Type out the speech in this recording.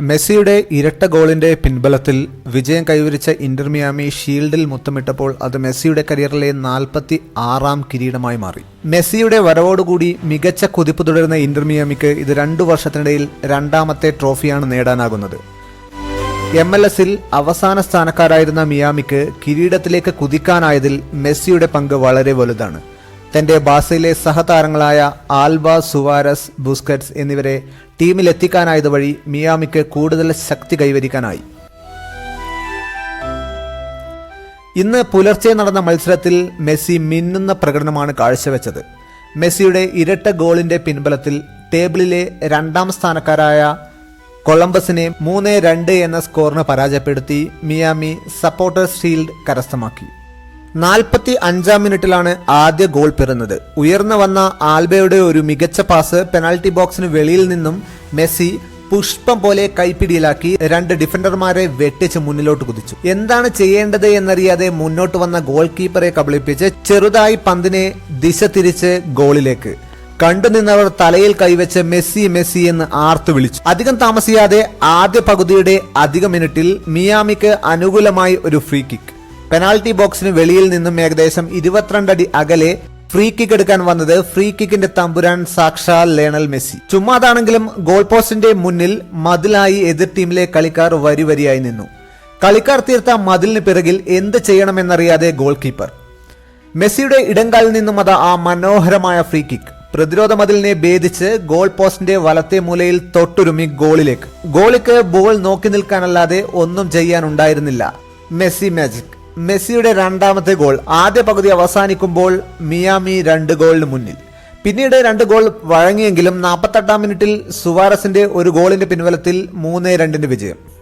മെസ്സിയുടെ ഇരട്ട ഗോളിന്റെ പിൻബലത്തിൽ വിജയം കൈവരിച്ച ഇന്റർ മിയാമി ഷീൽഡിൽ മുത്തമിട്ടപ്പോൾ അത് മെസ്സിയുടെ കരിയറിലെ നാൽപ്പത്തി ആറാം കിരീടമായി മാറി. മെസ്സിയുടെ വരവോടുകൂടി മികച്ച കുതിപ്പ് തുടരുന്ന ഇന്റർ മിയാമിക്ക് ഇത് രണ്ടു വർഷത്തിനിടയിൽ രണ്ടാമത്തെ ട്രോഫിയാണ് നേടാനാകുന്നത്. എം എൽ എസിൽ അവസാന സ്ഥാനക്കാരായിരുന്ന മിയാമിക്ക് കിരീടത്തിലേക്ക് കുതിക്കാനായതിൽ മെസ്സിയുടെ പങ്ക് വളരെ വലുതാണ്. തന്റെ ബാസയിലെ സഹതാരങ്ങളായ ആൽബ സുവാരസ് ബുസ്കറ്റ്സ് എന്നിവരെ ടീമിലെത്തിക്കാനായത് വഴി മിയാമിക്ക് കൂടുതൽ ശക്തി കൈവരിക്കാനായി. ഇന്ന് പുലർച്ചെ നടന്ന മത്സരത്തിൽ മെസ്സി മിന്നുന്ന പ്രകടനമാണ് കാഴ്ചവെച്ചത്. മെസ്സിയുടെ ഇരട്ട ഗോളിന്റെ പിൻബലത്തിൽ ടേബിളിലെ രണ്ടാം സ്ഥാനക്കാരായ കൊളംബസിനെ മൂന്ന് രണ്ട് എന്ന സ്കോറിന് പരാജയപ്പെടുത്തി മിയാമി സപ്പോർട്ടേഴ്സ് ഷീൽഡ് കരസ്ഥമാക്കി. നാൽപ്പത്തി അഞ്ചാം മിനിറ്റിലാണ് ആദ്യ ഗോൾ പിറന്നത്. ഉയർന്നു വന്ന ആൽബയുടെ ഒരു മികച്ച പാസ് പെനാൽറ്റി ബോക്സിന് വെളിയിൽ നിന്നും മെസ്സി പുഷ്പം പോലെ കൈപ്പിടിയിലാക്കി രണ്ട് ഡിഫൻഡർമാരെ വെട്ടിച്ച് മുന്നിലോട്ട് കുതിച്ചു. എന്താണ് ചെയ്യേണ്ടത് എന്നറിയാതെ മുന്നോട്ട് വന്ന ഗോൾ കീപ്പറെ കബളിപ്പിച്ച് ചെറുതായി പന്തിനെ ദിശ തിരിച്ച് ഗോളിലേക്ക്. കണ്ടുനിന്നവർ തലയിൽ കൈവച്ച് മെസ്സി മെസ്സി എന്ന് ആർത്തു വിളിച്ചു. അധികം താമസിയാതെ ആദ്യ പകുതിയുടെ അധിക മിനിറ്റിൽ മിയാമിക്ക് അനുകൂലമായി ഒരു ഫ്രീ കിക്ക്. പെനാൽറ്റി ബോക്സിന് വെളിയിൽ നിന്നും ഏകദേശം ഇരുപത്തിരണ്ട് അടി അകലെ ഫ്രീ കിക്ക് എടുക്കാൻ വന്നത് ഫ്രീ കിക്കിന്റെ തമ്പുരാൻ സാക്ഷാൽ ലേണൽ മെസ്സി. ചുമ്മാതാണെങ്കിലും ഗോൾ പോസ്റ്റിന്റെ മുന്നിൽ മതിലായി എതിർ ടീമിലെ കളിക്കാർ വരിവരിയായി നിന്നു. കളിക്കാർ തീർത്ത മതിലിന് പിറകിൽ എന്ത് ചെയ്യണമെന്നറിയാതെ ഗോൾ കീപ്പർ മെസ്സിയുടെ ഇടങ്കാലിൽ നിന്നും അത് ആ മനോഹരമായ ഫ്രീ കിക്ക് പ്രതിരോധ മതിലിനെ ഭേദിച്ച് ഗോൾ പോസ്റ്റിന്റെ വലത്തെ മൂലയിൽ തൊട്ടുരുമി ഗോളിലേക്ക് ഗോളിക്ക് ബോൾ നോക്കി നിൽക്കാനല്ലാതെ ഒന്നും ചെയ്യാനുണ്ടായിരുന്നില്ല. മെസ്സി മാജിക് മെസ്സിയുടെ രണ്ടാമത്തെ ഗോൾ ആദ്യ പകുതി അവസാനിക്കുമ്പോൾ മിയാമി രണ്ട് ഗോളിന് മുന്നിൽ. പിന്നീട് രണ്ട് ഗോൾ വഴങ്ങിയെങ്കിലും നാൽപ്പത്തെട്ടാം മിനിറ്റിൽ സുവാരസിന്റെ ഒരു ഗോളിന്റെ പിൻബലത്തിൽ മൂന്ന് രണ്ടിന് വിജയം.